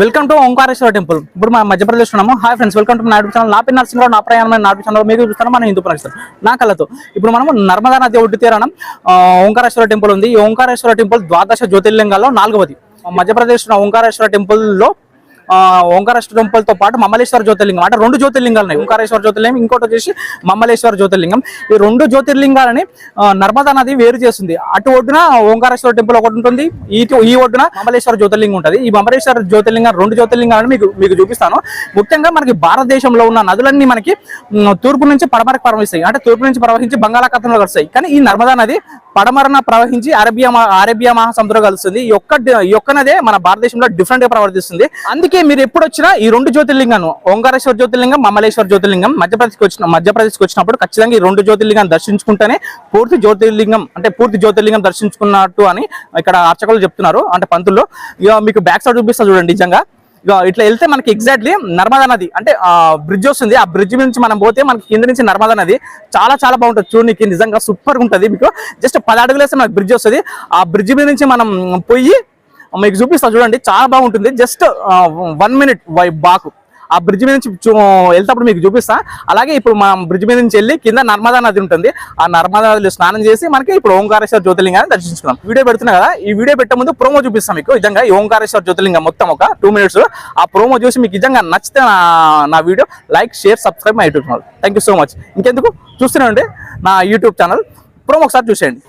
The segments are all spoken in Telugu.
వెల్కమ్ టు ఓంకారేశ్వర టెంపుల్ ఇప్పుడు మనం మధ్యప్రదేశ్ ఉన్నాము. Hi friends welcome to Nadu channel నా పేరు నరసింహరావు నా ప్రయాణమైన నాడు ఛానల్ మీరు చూస్తాను మన హిందూ పరిస్థితులు నా కళతో. ఇప్పుడు మనం నర్మదా నది ఒడ్డు తీరానం. ఓంకారేశ్వర టెంపుల్ ఉంది. ఈ ఓంకారేశ్వర టెంపుల్ ద్వాదశ జ్యోతిర్లింగాల్లో నాలుగవది. మధ్యప్రదేశ్ ఉన్న ఓంకారేశ్వర టెంపుల్లో ఓంకారేశ్వర టెంపుల్తో పాటు మమ్మలేశ్వర జ్యోతిర్లింగం. అంటే రెండు జ్యోతిర్లింగాలు ఉన్నాయి. ఓంకారేశ్వర జ్యోతిర్లింగం ఇంకోటి వచ్చేసి మమ్మలేశ్వర జ్యోతిర్లింగం. ఈ రెండు జ్యోతిర్లింగాలని నర్మదా నది వేరు చేస్తుంది. అటు ఒడ్డున ఓంకారేశ్వర టెంపుల్ ఒకటి ఉంటుంది. ఈ ఈ ఒడ్డున మమ్మలేశ్వర జ్యోతిర్లింగం ఉంటుంది. ఈ మమ్మలేశ్వర జ్యోతిర్లింగం రెండు జ్యోతిర్లింగాలను మీకు మీకు చూపిస్తాను. ముఖ్యంగా మనకి భారతదేశంలో ఉన్న నదులన్నీ మనకి తూర్పు నుంచి పడమరకు ప్రవహిస్తాయి. అంటే తూర్పు నుంచి ప్రవహించి బంగాళాఖాతంలో కలుస్తాయి. కానీ ఈ నర్మదా నది పడమరన ప్రవహించి అరేబియా అరేబియా మహాసముద్రం కలుస్తుంది. ఈ ఒక్క ఈ నదే మన భారతదేశంలో డిఫరెంట్గా ప్రవర్తిస్తుంది. అందుకే మీరు ఎప్పుడు వచ్చినా ఈ రెండు జ్యోతిర్లింగాను ఓంకారేశ్వర జ్యోతిర్లింగం మమ్మలేశ్వర జ్యోతిర్లింగం మధ్యప్రదేశ్కి వచ్చిన మధ్యప్రదేశ్కి వచ్చినప్పుడు ఖచ్చితంగా ఈ రెండు జ్యోతిర్లింగం దర్శించుకుంటేనే పూర్తి జ్యోతిర్లింగం అంటే పూర్తి జ్యోతిర్లింగం దర్శించుకున్నట్టు అని ఇక్కడ అర్చకులు చెప్తున్నారు అంటే పంతుల్లో ఇక మీకు బ్యాక్ సైడ్ చూపిస్తా చూడండి నిజంగా. ఇట్లా వెళ్తే మనకి ఎగ్జాక్ట్లీ నర్మదా నది అంటే ఆ బ్రిడ్జ్ వస్తుంది. ఆ బ్రిడ్జ్ నుంచి మనం పోతే మనకి కింద నుంచి నర్మదా నది చాలా చాలా బాగుంటుంది. చూడడానికి నిజంగా సూపర్గా ఉంటుంది. మీకు జస్ట్ పది అడుగులేస్తే మనకి బ్రిడ్జ్ వస్తుంది. ఆ బ్రిడ్జ్ మీద నుంచి మనం పోయి మీకు చూపిస్తా చూడండి. చాలా బాగుంటుంది. జస్ట్ వన్ మినిట్ వై బాకు. ఆ బ్రిడ్జ్ మీద నుంచి చూ- వెళ్తేప్పుడు మీకు చూపిస్తా. అలాగే ఇప్పుడు మనం బ్రిడ్జ్ మీద నుంచి వెళ్ళి కింద నర్మదా నది ఉంటుంది. ఆ నర్మదా నదిలో స్నానం చేసి మనకి ఇప్పుడు ఓంకారేశ్వర జ్యోతిలింగాన్ని దర్శించుకున్నాం వీడియో పెడుతున్నా కదా ఈ వీడియో పెట్టే ముందు ప్రోమో చూపిస్తాం మీకు. నిజంగా ఈ ఓంకారేశ్వర జ్యోతిలింగం మొత్తం ఒక టూ మినిట్స్ ఆ ప్రోమో చూసి మీకు నిజంగా నచ్చితే నా video like share subscribe my YouTube channel. Thank you so much ఇంకెందుకు? చూస్తూనే ఉండే నా యూట్యూబ్ ఛానల్. ప్రోమో ఒకసారి చూసేయండి.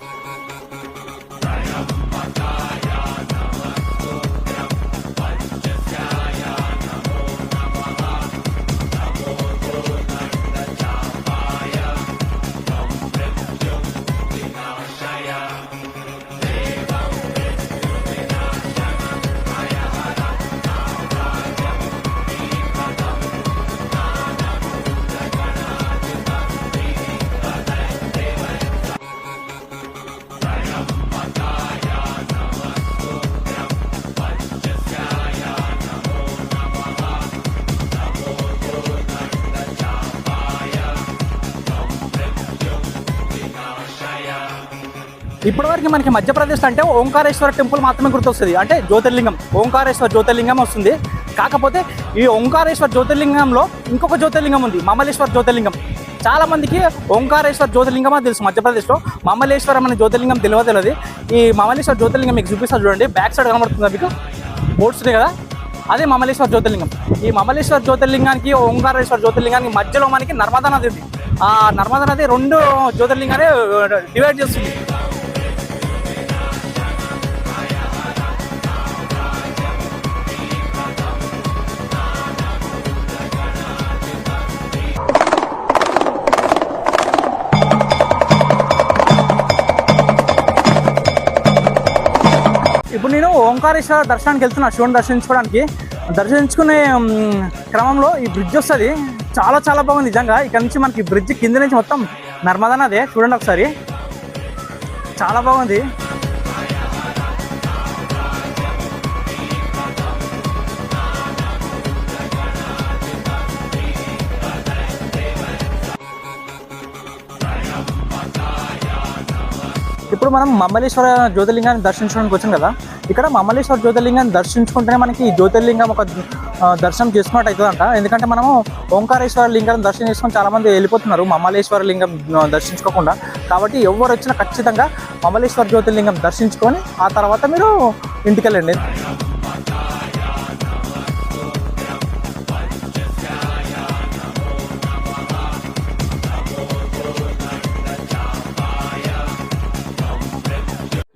ఇప్పటివరకు మనకి మధ్యప్రదేశ్ అంటే ఓంకారేశ్వర టెంపుల్ మాత్రమే గుర్తొస్తుంది. అంటే జ్యోతిర్లింగం ఓంకారేశ్వర జ్యోతిర్లింగం వస్తుంది. కాకపోతే ఈ ఓంకారేశ్వర జ్యోతిర్లింగంలో ఇంకొక జ్యోతిర్లింగం ఉంది మమలేశ్వర జ్యోతిర్లింగం. చాలామందికి ఓంకారేశ్వర జ్యోతిర్లింగం అని తెలుసు మధ్యప్రదేశ్లో. మమలేశ్వరం అనే జ్యోతిర్లింగం తెలియదు తెలియదు. ఈ మమలేశ్వర జ్యోతిర్లింగం మీకు చూపిస్తారు చూడండి. బ్యాక్ సైడ్ కనబడుతుంది మీకు? బోర్డ్స్ ఉన్నాయి కదా? అదే మమలేశ్వర జ్యోతిర్లింగం. ఈ మమలేశ్వర జ్యోతిర్లింగానికి ఓంకారేశ్వర జ్యోతిర్లింగానికి మధ్యలో మనకి నర్మదా నది ఉంది. ఆ నర్మదా నది రెండు జ్యోతిర్లింగాన్ని డివైడ్ చేస్తుంది. ఇప్పుడు నేను ఓంకారేశ్వర దర్శనానికి వెళ్తున్నా శివుని దర్శించుకోవడానికి. దర్శించుకునే క్రమంలో ఈ బ్రిడ్జ్ వస్తుంది. చాలా చాలా బాగుంది నిజంగా. ఇక్కడ నుంచి మనకి బ్రిడ్జ్ కింద నుంచి మొత్తం నర్మదా నదే. చూడండి ఒకసారి. చాలా బాగుంది. మనం మమ్మలేశ్వర జ్యోతిర్లింగాన్ని దర్శించడానికి వచ్చాం కదా? ఇక్కడ మమ్మలేశ్వర జ్యోతిర్లింగాన్ని దర్శించుకుంటేనే మనకి ఈ జ్యోతిర్లింగం ఒక దర్శనం చేసుకున్నట్టు అవుతుందంట. ఎందుకంటే మనము ఓంకారేశ్వర లింగాన్ని దర్శనం చేసుకొని చాలామంది వెళ్ళిపోతున్నారు మమ్మలేశ్వర లింగం దర్శించుకోకుండా. కాబట్టి ఎవరు వచ్చినా ఖచ్చితంగా మమ్మలేశ్వర జ్యోతిర్లింగం దర్శించుకొని ఆ తర్వాత మీరు ఇంటికి వెళ్ళండి.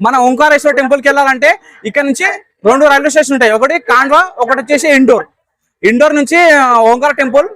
మన ఓంకారేశ్వర టెంపుల్కి వెళ్ళాలంటే ఇక్కడ నుంచి రెండు రైల్వే స్టేషన్ ఉంటాయి. ఒకటి కాండ్వా ఒకటి వచ్చేసి ఇండోర్. ఇండోర్ నుంచి ఓంకార టెంపుల్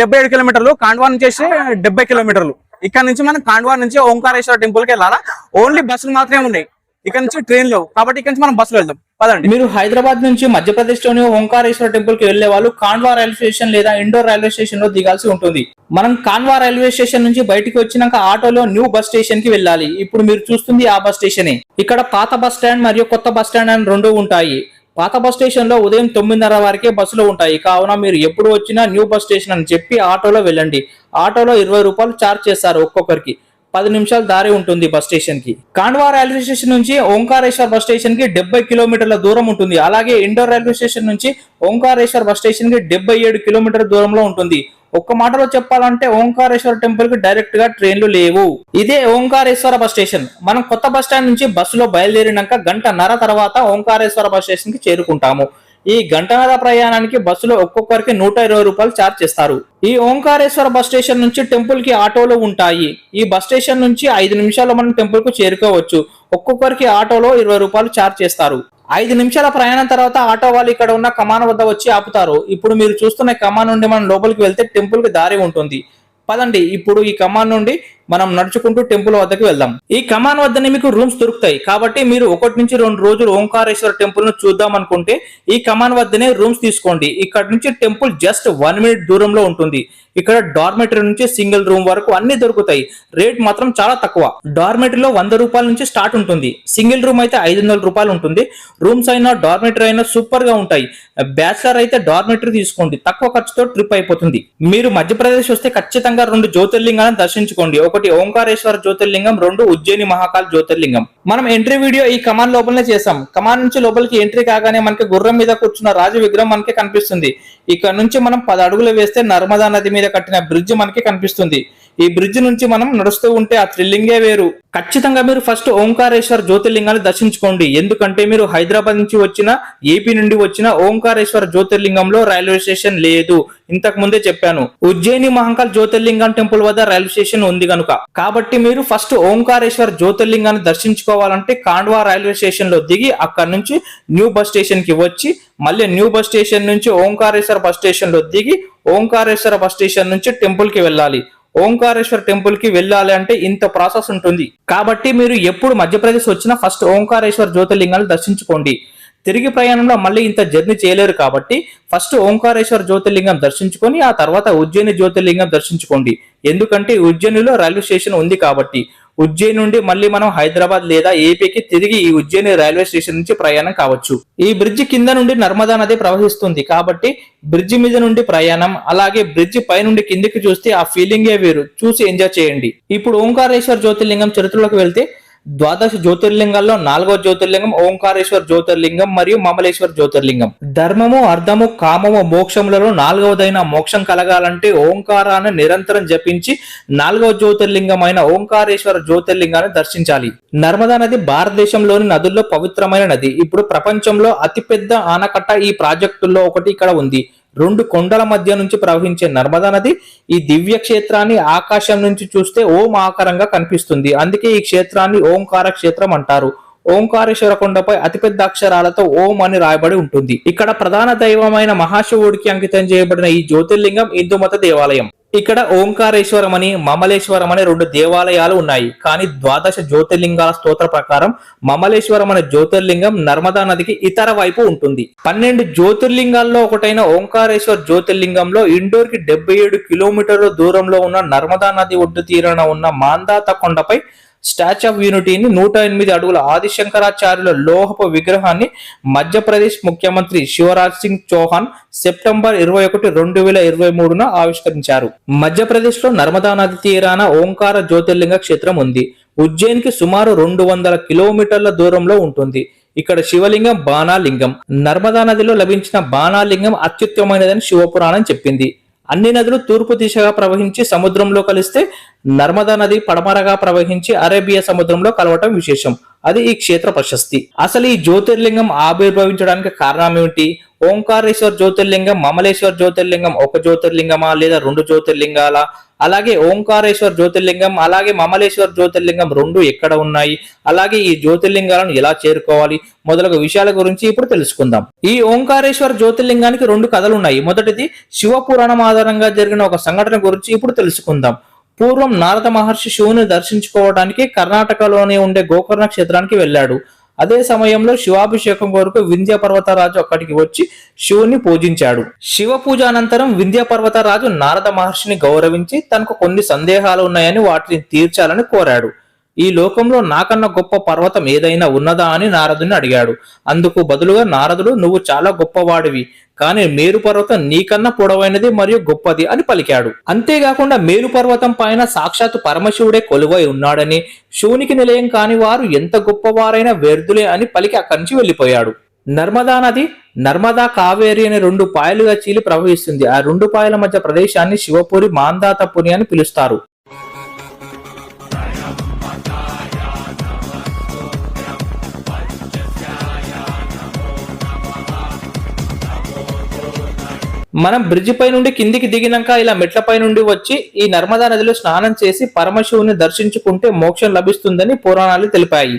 డెబ్బై ఏడు కిలోమీటర్లు కాండ్వా నుంచి వచ్చి డెబ్బై కిలోమీటర్లు. ఇక్కడ నుంచి మనం కాండ్వా నుంచి ఓంకారేశ్వర టెంపుల్కి వెళ్ళాలా? ఓన్లీ బస్సులు మాత్రమే ఉన్నాయి. ఇక్కడ నుంచి ట్రైన్లో కాబట్టి ఇక్కడ నుంచి మనం బస్సులో వెళ్దాం. పదండి. మీరు హైదరాబాద్ నుంచి మధ్యప్రదేశ్లోని ఓంకారేశ్వర టెంపుల్కి వెళ్ళే వాళ్ళు కాన్వా రైల్వే స్టేషన్ లేదా ఇండోర్ రైల్వే స్టేషన్లో దిగాల్సి ఉంటుంది. మనం కాన్వా రైల్వే స్టేషన్ నుంచి బయటికి వచ్చినాక ఆటోలో న్యూ బస్ స్టేషన్కి వెళ్ళాలి. ఇప్పుడు మీరు చూస్తుంది ఆ బస్ స్టేషనే ఇక్కడ పాత బస్ స్టాండ్ మరియు కొత్త బస్ స్టాండ్ అని రెండు ఉంటాయి. పాత బస్ స్టేషన్లో ఉదయం తొమ్మిదిన్నర వరకే బస్సులు ఉంటాయి. కావున మీరు ఎప్పుడు వచ్చినా న్యూ బస్ స్టేషన్ అని చెప్పి ఆటోలో వెళ్ళండి. ఆటోలో ఇరవై రూపాయలు ఛార్జ్ చేస్తారు ఒక్కొక్కరికి. పది నిమిషాల దారి ఉంటుంది బస్ స్టేషన్కి. కాండ్వా రైల్వే స్టేషన్ నుంచి ఓంకారేశ్వర్ బస్ స్టేషన్కి డెబ్బై కిలోమీటర్ల దూరం ఉంటుంది. అలాగే ఇండోర్ రైల్వే స్టేషన్ నుంచి ఓంకారేశ్వర్ బస్ స్టేషన్కి డెబ్బై ఏడు కిలోమీటర్ల దూరంలో ఉంటుంది. ఒక్క మాటలో చెప్పాలంటే ఓంకారేశ్వర టెంపుల్కి డైరెక్ట్గా ట్రైన్లు లేవు. ఇదే ఓంకారేశ్వర బస్ స్టేషన్. మనం కొత్త బస్ స్టాండ్ నుంచి బస్సులో బయలుదేరినాక గంటన్నర తర్వాత ఓంకారేశ్వర బస్ స్టేషన్కి చేరుకుంటాము. ఈ గంటనర ప్రయాణానికి బస్సులో ఒక్కొక్కరికి నూట ఇరవై రూపాయలు ఛార్జ్ చేస్తారు. ఈ ఓంకారేశ్వర బస్ స్టేషన్ నుంచి టెంపుల్కి ఆటోలు ఉంటాయి. ఈ బస్ స్టేషన్ నుంచి ఐదు నిమిషాల్లో మనం టెంపుల్కు చేరుకోవచ్చు. ఒక్కొక్కరికి ఆటోలో ఇరవై రూపాయలు ఛార్జ్ చేస్తారు. ఐదు నిమిషాల ప్రయాణం తర్వాత ఆటో వాళ్ళు ఇక్కడ ఉన్న కమాన్ వద్ద వచ్చి ఆపుతారు. ఇప్పుడు మీరు చూస్తున్న కమాన్ నుండి మనం లోపలికి వెళ్తే టెంపుల్కి దారి ఉంటుంది. పదండి ఇప్పుడు ఈ కమాన్ నుండి మనం నడుచుకుంటూ టెంపుల్ వద్దకు వెళ్దాం. ఈ కమాన్ వద్దనే మీకు రూమ్స్ దొరుకుతాయి. కాబట్టి మీరు ఒకటి నుంచి రెండు రోజులు ఓంకారేశ్వర టెంపుల్ను చూద్దాం అనుకుంటే ఈ కమాన్ వద్దనే రూమ్స్ తీసుకోండి. ఇక్కడ నుంచి టెంపుల్ జస్ట్ వన్ మినిట్ దూరంలో ఉంటుంది. ఇక్కడ డార్మెటరీ నుంచి సింగిల్ రూమ్ వరకు అన్ని దొరుకుతాయి. రేట్ మాత్రం చాలా తక్కువ. డార్మెటరీలో వంద రూపాయల నుంచి స్టార్ట్ ఉంటుంది. సింగిల్ రూమ్ అయితే ఐదు వందల రూపాయలు ఉంటుంది. రూమ్స్ అయినా డార్మెటరీ అయినా సూపర్గా ఉంటాయి. బ్యాచిలర్ అయితే డార్మెటరీ తీసుకోండి. తక్కువ ఖర్చుతో ట్రిప్ అయిపోతుంది. మీరు మధ్యప్రదేశ్ వస్తే ఖచ్చితంగా రెండు జ్యోతిర్లింగాలను దర్శించుకోండి. ఒకటి ఓంకారేశ్వర జ్యోతిర్లింగం రెండు ఉజ్జయిని మహాకాల్ జ్యోతిర్లింగం. మనం ఎంట్రీ వీడియో ఈ కమాన్ లోపలనే చేసాం కమాన్ నుంచి లోపలికి ఎంట్రీ కాగానే మనకి గుర్రం మీద కూర్చున్న రాజు విగ్రహం మనకి కనిపిస్తుంది. ఇక్కడ నుంచి మనం పది అడుగులు వేస్తే నర్మదా నది మీద కట్టిన బ్రిడ్జ్ మనకి కనిపిస్తుంది. ఈ బ్రిడ్జ్ నుంచి మనం నడుస్తూ ఉంటే ఆ థ్రిల్లింగే వేరు. ఖచ్చితంగా మీరు ఫస్ట్ ఓంకారేశ్వర జ్యోతిర్లింగాన్ని దర్శించుకోండి. ఎందుకంటే మీరు హైదరాబాద్ నుంచి వచ్చిన ఏపీ నుండి వచ్చిన ఓంకారేశ్వర జ్యోతిర్లింగంలో రైల్వే స్టేషన్ లేదు. ఇంతకు ముందే చెప్పాను. ఉజ్జయిని మహంకాల్ జ్యోతిర్లింగం టెంపుల్ వద్ద రైల్వే స్టేషన్ ఉంది కనుక కాబట్టి మీరు ఫస్ట్ ఓంకారేశ్వర్ జ్యోతిర్లింగాన్ని దర్శించుకోవాలంటే కాండ్వా రైల్వే స్టేషన్లో దిగి అక్కడ నుంచి న్యూ బస్ స్టేషన్కి వచ్చి మళ్ళీ న్యూ బస్ స్టేషన్ నుంచి ఓంకారేశ్వర బస్ స్టేషన్లో దిగి ఓంకారేశ్వర బస్ స్టేషన్ నుంచి టెంపుల్కి వెళ్ళాలి. ఓంకారేశ్వర టెంపుల్కి వెళ్ళాలి అంటే ఇంత ప్రాసెస్ ఉంటుంది. కాబట్టి మీరు ఎప్పుడు మధ్యప్రదేశ్ వచ్చినా ఫస్ట్ ఓంకారేశ్వర జ్యోతిర్లింగాన్ని దర్శించుకోండి. తిరిగి ప్రయాణంలో మళ్ళీ ఇంత జర్నీ చేయలేరు కాబట్టి ఫస్ట్ ఓంకారేశ్వర జ్యోతిర్లింగం దర్శించుకొని ఆ తర్వాత ఉజ్జయిని జ్యోతిర్లింగం దర్శించుకోండి. ఎందుకంటే ఉజ్జయినిలో రైల్వే స్టేషన్ ఉంది కాబట్టి ఉజ్జయిని నుండి మళ్ళీ మనం హైదరాబాద్ లేదా ఏపీకి తిరిగి ఈ ఉజ్జయిని రైల్వే స్టేషన్ నుంచి ప్రయాణం కావచ్చు. ఈ బ్రిడ్జ్ కింద నుండి నర్మదా నది ప్రవహిస్తుంది కాబట్టి బ్రిడ్జ్ మీద నుండి ప్రయాణం అలాగే బ్రిడ్జ్ పై నుండి కిందికి చూస్తే ఆ ఫీలింగే వేరు. చూసి ఎంజాయ్ చేయండి. ఇప్పుడు ఓంకారేశ్వర జ్యోతిర్లింగం చరిత్రలోకి వెళ్తే ద్వాదశ జ్యోతిర్లింగాల్లో నాలుగో జ్యోతిర్లింగం ఓంకారేశ్వర జ్యోతిర్లింగం మరియు మమలేశ్వర జ్యోతిర్లింగం. ధర్మము అర్థము కామము మోక్షములలో నాలుగవదైన మోక్షం కలగాలంటే ఓంకారాన్ని నిరంతరం జపించి నాలుగవ జ్యోతిర్లింగం అయిన ఓంకారేశ్వర జ్యోతిర్లింగాన్ని దర్శించాలి. నర్మదా నది భారతదేశంలోని నదుల్లో పవిత్రమైన నది. ఇప్పుడు ప్రపంచంలో అతిపెద్ద ఆనకట్ట ఈ ప్రాజెక్టుల్లో ఒకటి ఇక్కడ ఉంది. రెండు కొండల మధ్య నుంచి ప్రవహించే నర్మదా నది ఈ దివ్య క్షేత్రాన్ని ఆకాశం నుంచి చూస్తే ఓం ఆకారంగా కనిపిస్తుంది. అందుకే ఈ క్షేత్రాన్ని ఓంకార క్షేత్రం అంటారు. ఓంకారేశ్వర కొండపై అతిపెద్ద అక్షరాలతో ఓం అని రాయబడి ఉంటుంది. ఇక్కడ ప్రధాన దైవమైన మహాశివుడికి అంకితం చేయబడిన ఈ జ్యోతిర్లింగం హిందూ మత దేవాలయం. ఇక్కడ ఓంకారేశ్వరం అని మమలేశ్వరం అనే రెండు దేవాలయాలు ఉన్నాయి. కానీ ద్వాదశ జ్యోతిర్లింగాల స్తోత్ర ప్రకారం మమలేశ్వరం అనే జ్యోతిర్లింగం నర్మదా నదికి ఇతర వైపు ఉంటుంది. పన్నెండు జ్యోతిర్లింగాల్లో ఒకటైన ఓంకారేశ్వర్ జ్యోతిర్లింగంలో ఇండోర్కి డెబ్బై ఏడు కిలోమీటర్ల దూరంలో ఉన్న నర్మదా నది ఒడ్డు తీరాన ఉన్న మాందాత కొండపై స్టాచ్యూ ఆఫ్ యూనిటీని నూట ఎనిమిది అడుగుల ఆదిశంకరాచార్యుల లోహపు విగ్రహాన్ని మధ్యప్రదేశ్ ముఖ్యమంత్రి శివరాజ్ సింగ్ చౌహాన్ సెప్టెంబర్ ఇరవై ఒకటి రెండు వేల ఇరవై మూడున ఆవిష్కరించారు. మధ్యప్రదేశ్లో నర్మదా నది తీరాన ఓంకార జ్యోతిర్లింగ క్షేత్రం ఉంది. ఉజ్జయిన్కి సుమారు రెండు వందల కిలోమీటర్ల దూరంలో ఉంటుంది. ఇక్కడ శివలింగం బాణాలింగం. నర్మదా నదిలో లభించిన బాణాలింగం అత్యుత్తమైనదని శివపురాణం చెప్పింది. అన్ని నదులు తూర్పు దిశగా ప్రవహించి సముద్రంలో కలిస్తే నర్మదా నది పడమరగా ప్రవహించి అరేబియా సముద్రంలో కలవటం విశేషం. అది ఈ క్షేత్ర ప్రశస్తి. అసలు ఈ జ్యోతిర్లింగం ఆవిర్భవించడానికి కారణం ఏమిటి? ఓంకారేశ్వర్ జ్యోతిర్లింగం మమలేశ్వర్ జ్యోతిర్లింగం ఒక జ్యోతిర్లింగమా లేదా రెండు జ్యోతిర్లింగాల? అలాగే ఓంకారేశ్వర్ జ్యోతిర్లింగం అలాగే మమలేశ్వర్ జ్యోతిర్లింగం రెండు ఎక్కడ ఉన్నాయి? అలాగే ఈ జ్యోతిర్లింగాలను ఎలా చేరుకోవాలి? మొదలగు విషయాల గురించి ఇప్పుడు తెలుసుకుందాం. ఈ ఓంకారేశ్వర జ్యోతిర్లింగానికి రెండు కథలు ఉన్నాయి. మొదటిది శివ పురాణం ఆధారంగా జరిగిన ఒక సంఘటన గురించి ఇప్పుడు తెలుసుకుందాం. పూర్వం నారద మహర్షి శివుని దర్శించుకోవడానికి కర్ణాటకలోనే ఉండే గోకర్ణ క్షేత్రానికి వెళ్ళాడు. అదే సమయంలో శివాభిషేకం కొరకు వింధ్య పర్వతరాజు అక్కడికి వచ్చి శివుని పూజించాడు. శివ పూజ అనంతరం వింధ్య పర్వతరాజు నారద మహర్షిని గౌరవించి తనకు కొన్ని సందేహాలు ఉన్నాయని వాటిని తీర్చాలని కోరాడు. ఈ లోకంలో నాకన్నా గొప్ప పర్వతం ఏదైనా ఉన్నదా అని నారదుని అడిగాడు. అందుకు బదులుగా నారదుడు నువ్వు చాలా గొప్పవాడివి కానీ మేరు పర్వతం నీకన్నా పొడవైనది మరియు గొప్పది అని పలికాడు. అంతేకాకుండా మేరు పర్వతం పైన సాక్షాత్తు పరమశివుడే కొలువై ఉన్నాడని శివునికి నిలయం కాని వారు ఎంత గొప్పవారైనా వ్యర్థులే అని పలికి అక్కడి నుంచి వెళ్ళిపోయాడు నర్మదా నది నర్మదా కావేరి అనే రెండు పాయలుగా చీలి ప్రవహిస్తుంది. ఆ రెండు పాయల మధ్య ప్రదేశాన్ని శివపురి మాందాతపురి అని పిలుస్తారు. మనం బ్రిడ్జి పై నుండి కిందికి దిగినాక ఇలా మెట్లపై నుండి వచ్చి ఈ నర్మదా నదిలో స్నానం చేసి పరమశివుని దర్శించుకుంటే మోక్షం లభిస్తుందని పురాణాలు తెలిపాయి.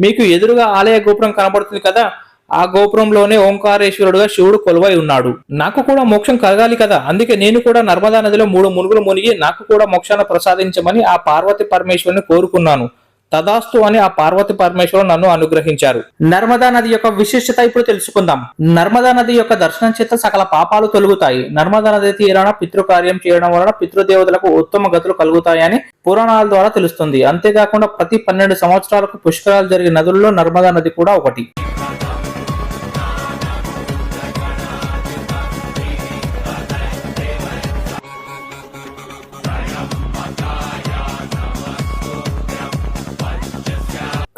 మీకు ఎదురుగా ఆలయ గోపురం కనబడుతుంది కదా? ఆ గోపురంలోనే ఓంకారేశ్వరుడుగా శివుడు కొలువై ఉన్నాడు. నాకు కూడా మోక్షం కలగాలి కదా? అందుకే నేను కూడా నర్మదా నదిలో మూడు మునుగులు మునిగి నాకు కూడా మోక్షాన్ని ప్రసాదించమని ఆ పార్వతి పరమేశ్వరుని కోరుకున్నాను. తదాస్తు అని ఆ పార్వతి పరమేశ్వరుడు నన్ను అనుగ్రహించారు. నర్మదా నది యొక్క విశిష్టత ఇప్పుడు తెలుసుకుందాం. నర్మదా నది యొక్క దర్శనం చేత సకల పాపాలు తొలుగుతాయి. నర్మదా నది తీరాన పితృకార్యం చేయడం వలన పితృదేవతలకు ఉత్తమ గతులు కలుగుతాయని పురాణాల ద్వారా తెలుస్తుంది. అంతేకాకుండా ప్రతి పన్నెండు సంవత్సరాలకు పుష్కరాలు జరిగే నదుల్లో నర్మదా నది కూడా ఒకటి.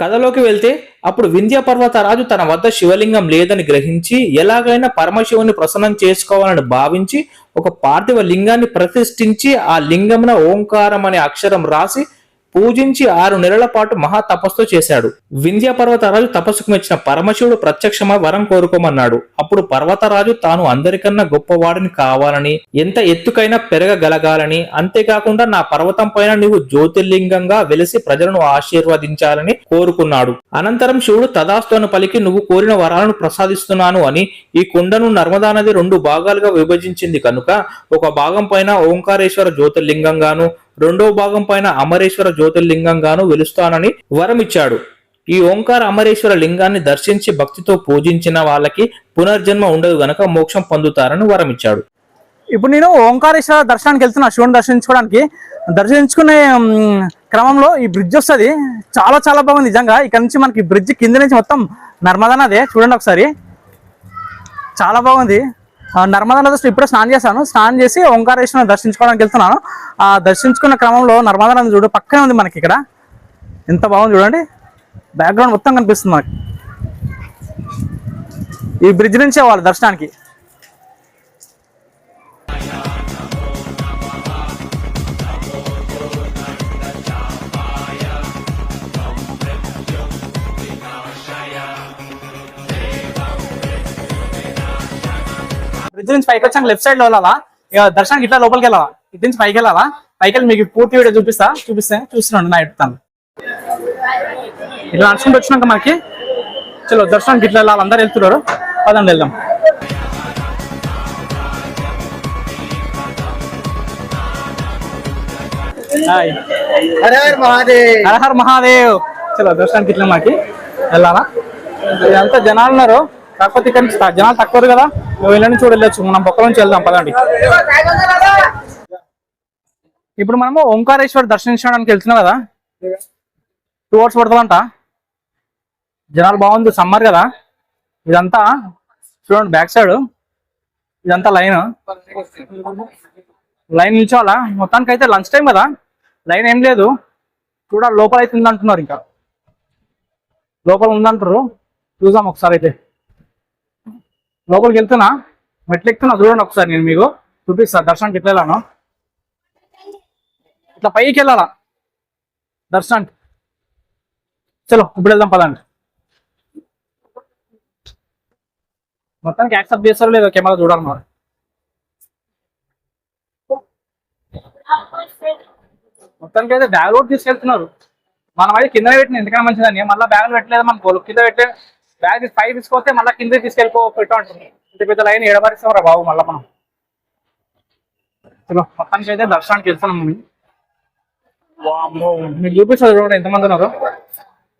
కథలోకి వెళ్తే అప్పుడు వింధ్య రాజు తన వద్ద శివలింగం లేదని గ్రహించి ఎలాగైనా పరమశివుని ప్రసన్నం చేసుకోవాలని భావించి ఒక పార్థివ లింగాన్ని ప్రతిష్ఠించి ఆ లింగమున ఓంకారం అనే అక్షరం రాసి పూజించి ఆరు నెలల పాటు మహా తపస్సు చేశాడు. వింధ్య పర్వతరాజు తపస్సుకు మెచ్చిన పరమశివుడు ప్రత్యక్షమై వరం కోరుకోమన్నాడు. అప్పుడు పర్వతరాజు తాను అందరికన్నా గొప్పవాడిని కావాలని ఎంత ఎత్తుకైనా పెరగగలగాలని అంతేకాకుండా నా పర్వతం పైన నీవు జ్యోతిర్లింగంగా వెలిసి ప్రజలను ఆశీర్వదించాలని కోరుకున్నాడు. అనంతరం శివుడు తదాస్తును పలికి నువ్వు కోరిన వరాలను ప్రసాదిస్తున్నాను అని ఈ కుండను నర్మదా నది రెండు భాగాలుగా విభజించింది కనుక ఒక భాగం పైన ఓంకారేశ్వర జ్యోతిర్లింగంగాను రెండో భాగం పైన అమరేశ్వర జ్యోతిర్లింగంగాను వెలుస్తానని వరమిచ్చాడు. ఈ ఓంకార అమరేశ్వర లింగాన్ని దర్శించి భక్తితో పూజించిన వాళ్ళకి పునర్జన్మ ఉండదు గనక మోక్షం పొందుతారని వరమిచ్చాడు. ఇప్పుడు నేను ఓంకారేశ్వర దర్శనానికి వెళ్తున్నా శివుని దర్శించుకోవడానికి. దర్శించుకునే క్రమంలో ఈ బ్రిడ్జ్ వస్తుంది. చాలా చాలా బాగుంది నిజంగా. ఇక్కడ నుంచి మనకి బ్రిడ్జ్ కింద నుంచి మొత్తం నర్మదా నదే చూడండి ఒకసారి. చాలా బాగుంది. ఆ, నర్మదా నది ఇప్పుడే స్నానం చేశాను. స్నానం చేసి ఓంకారేశ్వరం దర్శించుకోవడానికి వెళ్తున్నాను. ఆ దర్శించుకున్న క్రమంలో నర్మదా నది చూడు. పక్కనే ఉంది మనకి ఇక్కడ. ఎంత బాగుంది చూడండి. బ్యాక్గ్రౌండ్ మొత్తం కనిపిస్తుంది మనకి. ఈ బ్రిడ్జ్ నుంచే వాళ్ళు దర్శనానికి. బ్రిడ్జ్ నుంచి పైకి వచ్చాక లెఫ్ట్ సైడ్లో వెళ్ళాలా? దర్శనానికి ఇట్లా లోపలికి వెళ్ళాలా? ఇటు నుంచి పైకి వెళ్ళాలా? పైకి వెళ్ళి మీకు పూర్తి వీడియో చూపిస్తా. చూపిస్తే చూస్తున్నాను నా ఎడుతాను ఇట్లా నడుచుకుంటూ వచ్చినాక మనకి చలో దర్శనానికి ఇట్లా వెళ్ళాలి. అందరు వెళ్తున్నారు. పదండి వెళ్దాం. హాయ్. హర హర మహాదేవ్. చలో దర్శనానికి ఇట్లా మాకి వెళ్ళాలా? ఇదంతా జనాలు ఉన్నారు. కాకపోతే ఇక్కడ నుంచి జనాలు తక్కువ కదా. నువ్వు వెళ్ళని చూడ వెళ్ళొచ్చు. మనం పక్క నుంచి వెళ్దాం పదండి. ఇప్పుడు మనము ఓంకారేశ్వర్ దర్శించడానికి వెళ్తున్నాం కదా. టూ అవర్స్ పడుతుందంట. జనాలు బాగుంది సమ్మర్ కదా. ఇదంతా చూడండి బ్యాక్ సైడ్. ఇదంతా లైన్. లైన్ నిల్చోవాలా? మొత్తానికి అయితే లంచ్ టైం కదా. లైన్ ఏం లేదు. చూడాలి లోపల అయితే ఉంది అంటున్నారు ఇంకా. లోపల ఉందంటారు చూసాం ఒకసారి అయితే. లోపలికి వెళ్తున్నా. మెట్లు ఎక్కుతున్నా చూడండి ఒకసారి నేను మీకు చూపిస్తా. దర్శనానికి ఎట్లా వెళ్ళాను ఇట్లా పైకి వెళ్ళాలా? దర్శనానికి. చలో ఇప్పుడు వెళ్దాం పదండి. మొత్తానికి యాక్సెప్ట్ చేస్తారో లేదో కెమెరా చూడాలి మరి. మొత్తానికి అయితే బ్యాగ్ లోడ్ తీసుకెళ్తున్నారు. మనం అయితే కింద పెట్టిన ఎందుకన్నా మంచిదని. మళ్ళీ బ్యాగ్ పెట్టలేదు? మనం కింద పెట్టే బ్యాగ్ పై తీసుకొస్తే మళ్ళీ కింద తీసుకెళ్ళిపో పెట్టు అంటుంది. ఇంత పెద్ద లైన్ ఎడబరిస్తాం రా బాబు మళ్ళీ మనం. చలో మొత్తానికి అయితే దర్శనానికి వెళ్తున్నాం మీకు చూపిస్తారు చూడండి ఎంతమంది ఉన్నారు.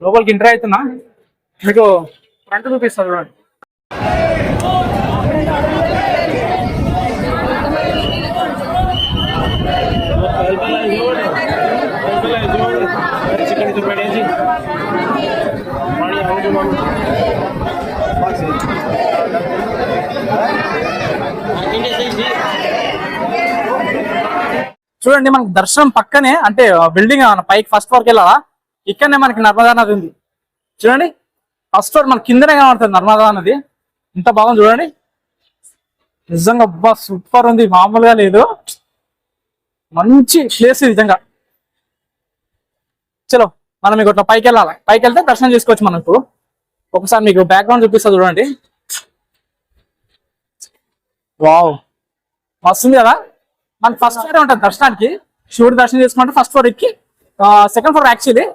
లోపలికి ఎంటర్ అవుతున్నా. మీకు ఫ్రంట్ చూపిస్తారు చూడండి. చూడండి మనకి దర్శనం పక్కనే అంటే బిల్డింగ్ పైకి ఫస్ట్ ఫ్లోర్కి వెళ్ళాలా? ఇక్కడనే మనకి నర్మదా నది ఉంది. చూడండి ఫస్ట్ ఫ్లోర్ మన కిందనే కనబడుతుంది నర్మదా నది. ఇంత బాగుంది చూడండి. నిజంగా అబ్బా సూపర్ ఉంది. మామూలుగా లేదు. మంచి ప్లేస్ నిజంగా. చలో మనం మీకు ఇట్లా పైకి వెళ్ళాలి? పైకి వెళ్తే దర్శనం చేసుకోవచ్చు మనకు ఒకసారి మీకు బ్యాక్గ్రౌండ్ చూపిస్తా చూడండి. వావ్. మస్తుంది కదా? మన ఫస్ట్ ఫ్లోర్ ఉంటుంది దర్శనానికి. శివుడి దర్శనం చేసుకుంటే ఫస్ట్ ఫ్లోర్ ఎక్కి సెకండ్ ఫ్లోర్ యాక్చువల్లీ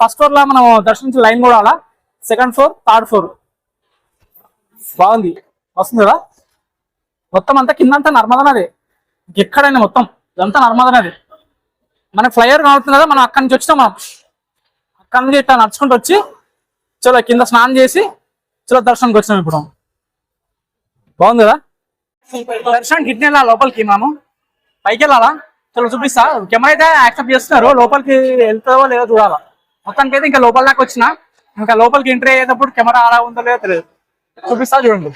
ఫస్ట్ ఫ్లోర్లో మనం దర్శించి లైన్ కూడా అలా. సెకండ్ ఫ్లోర్ థర్డ్ ఫ్లోర్ బాగుంది. వస్తుంది కదా? మొత్తం అంతా కింద అంతా నర్మదా నది ఎక్కడైనా మొత్తం ఇదంతా నర్మదా నది మనకి ఫ్లైఓవర్ కనబడుతుంది కదా మనం అక్కడి నుంచి వచ్చినాం మనం అక్కడి నుంచి ఇట్లా నడుచుకుంటూ వచ్చి చలో కింద స్నానం చేసి చలో దర్శనానికి వచ్చినాం ఇప్పుడు. బాగుంది కదా? దర్శనానికి ఇట్నే లోపలికి మనము పైకి వెళ్ళాలా చలో చూపిస్తా. కెమెరా అయితే యాక్సెప్ట్ చేస్తున్నారు. లోపలికి వెళ్తావో లేదో చూడాలా? మొత్తానికి అయితే ఇంకా లోపల దాకా వచ్చిన. ఇంకా లోపలికి ఎంట్రీ అయ్యేటప్పుడు కెమెరా అలా ఉందో లేదో తెలియదు. చూపిస్తా చూడండి.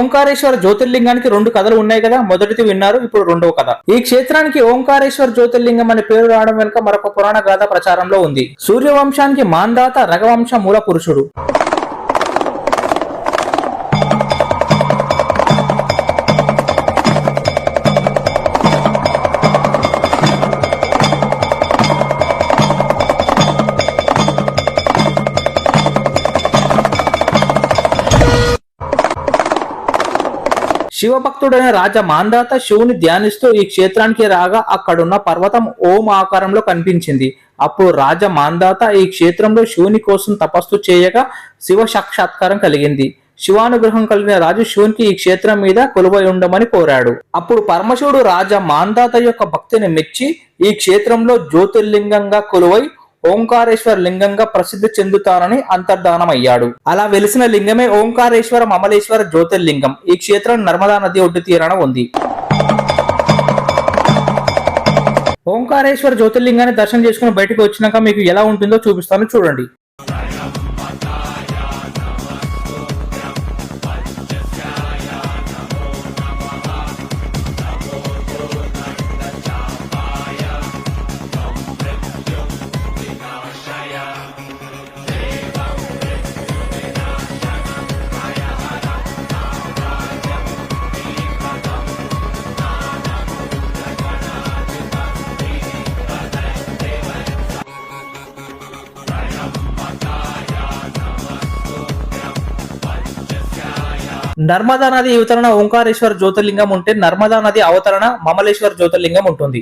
ఓంకారేశ్వర జ్యోతిర్లింగానికి రెండు కథలు ఉన్నాయి కదా? మొదటిది విన్నారు ఇప్పుడు రెండవ కథ. ఈ క్షేత్రానికి ఓంకారేశ్వర జ్యోతిర్లింగం అనే పేరు రావడం వెనుక మరొక పురాణ గాథ ప్రచారంలో ఉంది. సూర్యవంశానికి మాందాత రఘవంశ మూల పురుషుడు. శివభక్తుడైన రాజా మాందాత శివుని ధ్యానిస్తూ ఈ క్షేత్రానికి రాగా అక్కడున్న పర్వతం ఓం ఆకారంలో కనిపించింది. అప్పుడు రాజా మాందాత ఈ క్షేత్రంలో శివుని కోసం తపస్సు చేయగా శివ సాక్షాత్కారం కలిగింది. శివానుగ్రహం కలిగిన రాజు శివునికి ఈ క్షేత్రం మీద కొలువై ఉండమని కోరాడు. అప్పుడు పరమశివుడు రాజా మాందాత యొక్క భక్తిని మెచ్చి ఈ క్షేత్రంలో జ్యోతిర్లింగంగా కొలువై ఓంకారేశ్వర లింగంగా ప్రసిద్ధి చెందుతారని అంతర్ధానమయ్యాడు. అలా వెలిసిన లింగమే ఓంకారేశ్వర మమలేశ్వర జ్యోతిర్లింగం. ఈ క్షేత్రం నర్మదా నది ఒడ్డు తీరాన ఉంది. ఓంకారేశ్వర జ్యోతిర్లింగాన్ని దర్శనం చేసుకుని బయటకు వచ్చినాక మీకు ఎలా ఉంటుందో చూపిస్తాను. చూడండి. నర్మదా నది అవతరణ ఓంకారేశ్వర జ్యోతిర్లింగం ఉంటే నర్మదా నది అవతరణ మమలేశ్వర జ్యోతిర్లింగం ఉంటుంది.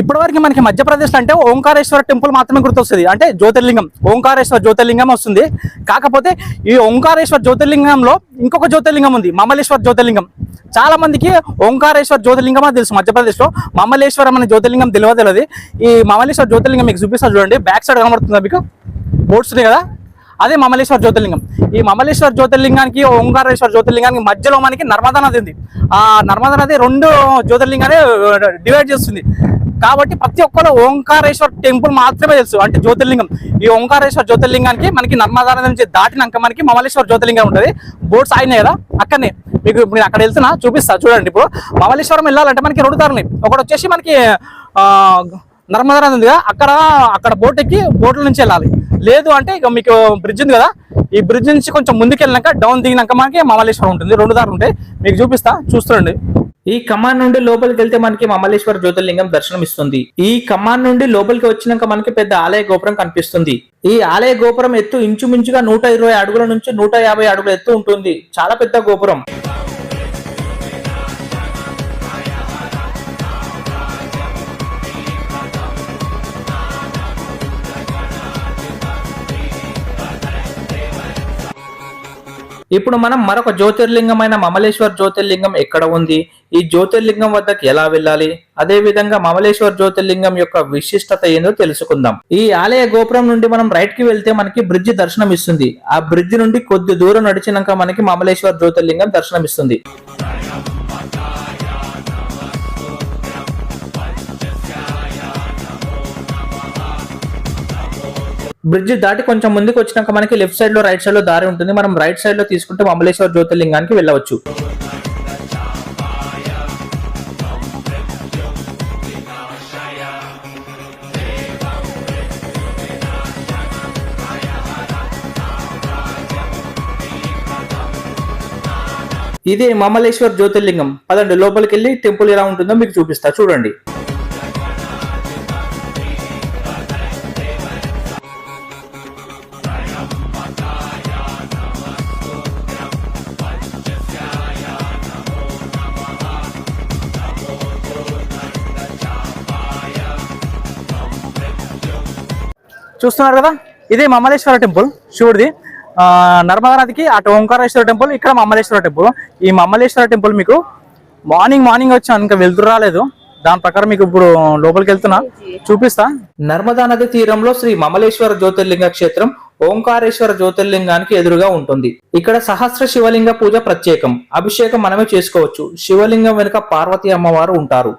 ఇప్పటివరకు మనకి మధ్యప్రదేశ్ అంటే ఓంకారేశ్వర టెంపుల్ మాత్రమే గుర్తొస్తుంది. అంటే జ్యోతిర్లింగం ఓంకారేశ్వర జ్యోతిర్లింగం వస్తుంది. కాకపోతే ఈ ఓంకారేశ్వర జ్యోతిర్లింగంలో ఇంకొక జ్యోతిర్లింగం ఉంది మమలేశ్వర జ్యోతిర్లింగం. చాలా మందికి ఓంకారేశ్వర జ్యోతిర్లింగం అని తెలుసు మధ్యప్రదేశ్లో. మమలేశ్వరం అనే జ్యోతిర్లింగం తెలియదు తెలియదు. ఈ మమలేశ్వర జ్యోతిర్లింగం మీకు చూపిస్తా చూడండి. బ్యాక్ సైడ్ కనబడుతుంది మీకు? బోర్డ్స్ ఉన్నాయి కదా? అదే మమలేశ్వర జ్యోతిర్లింగం. ఈ మమలేశ్వర జ్యోతిర్లింగానికి ఓంకారేశ్వర జ్యోతిర్లింగానికి మధ్యలో మనకి నర్మదా నది ఉంది. ఆ నర్మదా నది రెండు జ్యోతిర్లింగాన్ని డివైడ్ చేస్తుంది. కాబట్టి ప్రతి ఒక్కరు ఓంకారేశ్వర టెంపుల్ మాత్రమే తెలుసు. అంటే జ్యోతిర్లింగం. ఈ ఓంకారేశ్వర జ్యోతిర్లింగానికి మనకి నర్మదా నది నుంచి దాటినాక మనకి మమలేశ్వర జ్యోతిర్లింగం ఉంటుంది. బోట్స్ అయినాయి కదా అక్కడనే. మీకు నేను అక్కడ వెళ్తున్నా చూపిస్తా చూడండి ఇప్పుడు. మమలేశ్వరం వెళ్ళాలంటే మనకి రెండు దారులు ఒకటి వచ్చేసి మనకి నర్మదా నది ఉంది అక్కడ అక్కడ బోట్ ఎక్కి బోట్ల నుంచి వెళ్ళాలి. లేదు అంటే ఇక మీకు బ్రిడ్జ్ ఉంది కదా ఈ బ్రిడ్జ్ నుంచి కొంచెం ముందుకు వెళ్ళినాక డౌన్ దిగినాక మనకి మమలేశ్వరం ఉంటుంది. రెండు దారులు ఉంటాయి. మీకు చూపిస్తా చూస్తుండండి. ఈ కమాన్ నుండి లోపలికి వెళ్తే మనకి మమలేశ్వర జ్యోతిర్లింగం దర్శనం ఇస్తుంది. ఈ కమాన్ నుండి లోపలికి వచ్చినాక మనకి పెద్ద ఆలయ గోపురం కనిపిస్తుంది. ఈ ఆలయ గోపురం ఎత్తు ఇంచుమించుగా నూట ఇరవై అడుగుల నుంచి నూట యాభై అడుగుల ఎత్తు ఉంటుంది. చాలా పెద్ద గోపురం. ఇప్పుడు మనం మరొక జ్యోతిర్లింగమైన మమలేశ్వర్ జ్యోతిర్లింగం ఎక్కడ ఉంది? ఈ జ్యోతిర్లింగం వద్దకు ఎలా వెళ్ళాలి? అదే విధంగా మమలేశ్వర్ జ్యోతిర్లింగం యొక్క విశిష్టత ఏందో తెలుసుకుందాం. ఈ ఆలయ గోపురం నుండి మనం రైట్కి వెళ్తే మనకి బ్రిడ్జ్ దర్శనం ఇస్తుంది. ఆ బ్రిడ్జ్ నుండి కొద్ది దూరం నడిచినాక మనకి మమలేశ్వర్ జ్యోతిర్లింగం దర్శనం ఇస్తుంది. బ్రిడ్జ్ దాటి కొంచెం ముందుకు వచ్చినాక మనకి లెఫ్ట్ సైడ్లో రైట్ సైడ్లో దారి ఉంటుంది. మనం రైట్ సైడ్లో తీసుకుంటే మమలేశ్వర జ్యోతిర్లింగానికి వెళ్ళవచ్చు. ఇదే మమలేశ్వర్ జ్యోతిర్లింగం. పదండి లోపలికి వెళ్ళి టెంపుల్ ఎలా ఉంటుందో మీకు చూపిస్తా. చూడండి. చూస్తున్నారు కదా? ఇది మమ్మలేశ్వర టెంపుల్ శివుడిది. నర్మదా నదికి అటు ఓంకారేశ్వర టెంపుల్ ఇక్కడ మమ్మలేశ్వర టెంపుల్. ఈ మమ్మలేశ్వర టెంపుల్ మీకు మార్నింగ్ మార్నింగ్ వచ్చాను ఇంకా వెళ్తురు రాలేదు. దాని ప్రకారం మీకు ఇప్పుడు లోపలికి వెళ్తున్నా. చూపిస్తా. నర్మదా నది తీరంలో శ్రీ మమలేశ్వర జ్యోతిర్లింగ క్షేత్రం ఓంకారేశ్వర జ్యోతిర్లింగానికి ఎదురుగా ఉంటుంది. ఇక్కడ సహస్ర శివలింగ పూజ ప్రత్యేకం. అభిషేకం మనమే చేసుకోవచ్చు. శివలింగం వెనుక పార్వతీ అమ్మవారు ఉంటారు.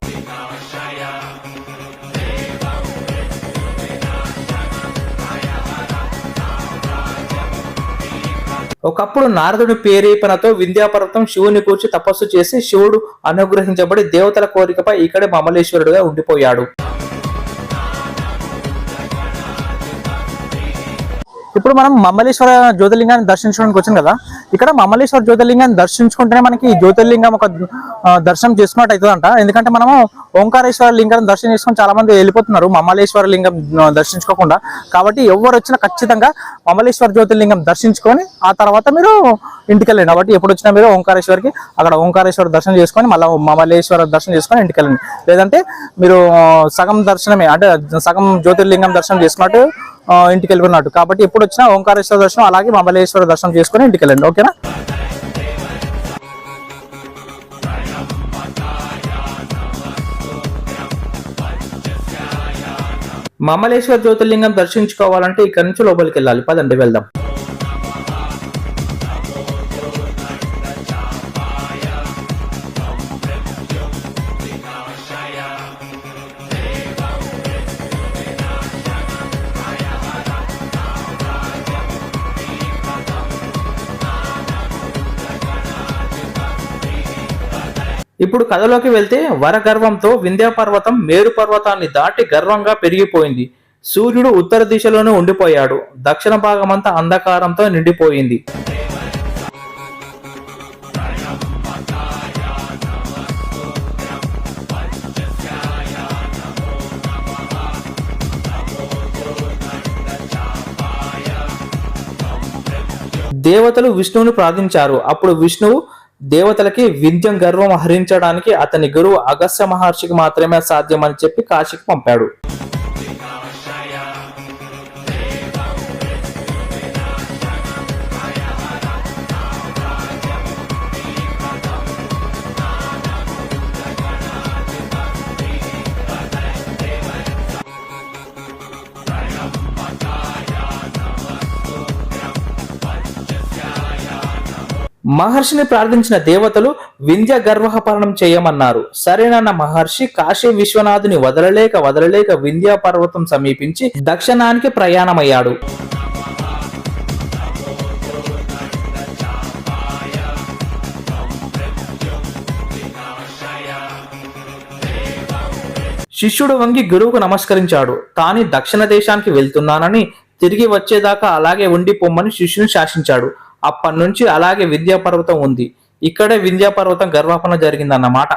ఒకప్పుడు నారదుడి పేరేపనతో వింధ్యాపర్వతం శివుని కూర్చి తపస్సు చేసి శివుడు అనుగ్రహించబడి దేవతల కోరికపై ఇక్కడే మమలేశ్వరుడుగా ఉండిపోయాడు. ఇప్పుడు మనం మమ్మలేశ్వర జ్యోతిర్లింగాన్ని దర్శించడానికి వచ్చాం కదా. ఇక్కడ మమ్మలేశ్వర జ్యోతిర్లింగాన్ని దర్శించుకుంటేనే మనకి జ్యోతిర్లింగం ఒక దర్శనం చేసుకున్నట్టు అవుతుందంట. ఎందుకంటే మనము ఓంకారేశ్వర లింగాన్ని దర్శనం చేసుకొని చాలా మంది వెళ్ళిపోతున్నారు మమ్మలేశ్వర లింగం దర్శించుకోకుండా. కాబట్టి ఎవరు వచ్చినా ఖచ్చితంగా మమ్మలేశ్వర జ్యోతిర్లింగం దర్శించుకొని ఆ తర్వాత మీరు ఇంటికి వెళ్ళండి కాబట్టి ఎప్పుడు వచ్చినా మీరు ఓంకారేశ్వరికి అక్కడ ఓంకారేశ్వర దర్శనం చేసుకొని మళ్ళీ మమ్మలేశ్వర దర్శనం చేసుకొని ఇంటికి వెళ్ళండి లేదంటే మీరు సగం దర్శనమే అంటే సగం జ్యోతిర్లింగం దర్శనం చేసుకున్నట్టు ఇంటికి వెళ్ళుకున్నట్టు కాబట్టి ఎప్పుడు వచ్చినా ఓంకారేశ్వర దర్శనం అలాగే మమ్మలేశ్వర దర్శనం చేసుకొని ఇంటికి వెళ్ళండి ఓకేనా? మమలేశ్వర జ్యోతిర్లింగం దర్శించుకోవాలంటే ఇక్కడ నుంచి లోపలికి వెళ్ళాలి. పదండి వెళ్దాం. ఇప్పుడు కథలోకి వెళ్తే వరగర్వంతో వింధ్యాపర్వతం మేరు పర్వతాన్ని దాటి గర్వంగా పెరిగిపోయింది. సూర్యుడు ఉత్తర దిశలోనే ఉండిపోయాడు. దక్షిణ భాగమంతా అంధకారంతో నిండిపోయింది. దేవతలు విష్ణువుని ప్రార్థించారు. అప్పుడు విష్ణువు దేవతలకి వింధ్యం గర్వం హరించడానికి అతని గురువు అగస్త్య మహర్షికి మాత్రమే సాధ్యమని చెప్పి కాశీకి పంపాడు. మహర్షిని ప్రార్థించిన దేవతలు వింధ్య గర్వహపరణం చేయమన్నారు. సరేనన్న మహర్షి కాశీ విశ్వనాథుని వదలలేక వదలలేక వింధ్య పర్వతం సమీపించి దక్షిణానికి ప్రయాణమయ్యాడు. శిష్యుడు వంగి గురువుకు నమస్కరించాడు. తాని దక్షిణ దేశానికి వెళ్తున్నానని తిరిగి వచ్చేదాకా అలాగే ఉండి పొమ్మని శిష్యుని శాసించాడు. అప్పటి నుంచి అలాగే విద్యాపర్వతం ఉంది. ఇక్కడే విద్యాపర్వతం గర్వాపన జరిగిందన్నమాట.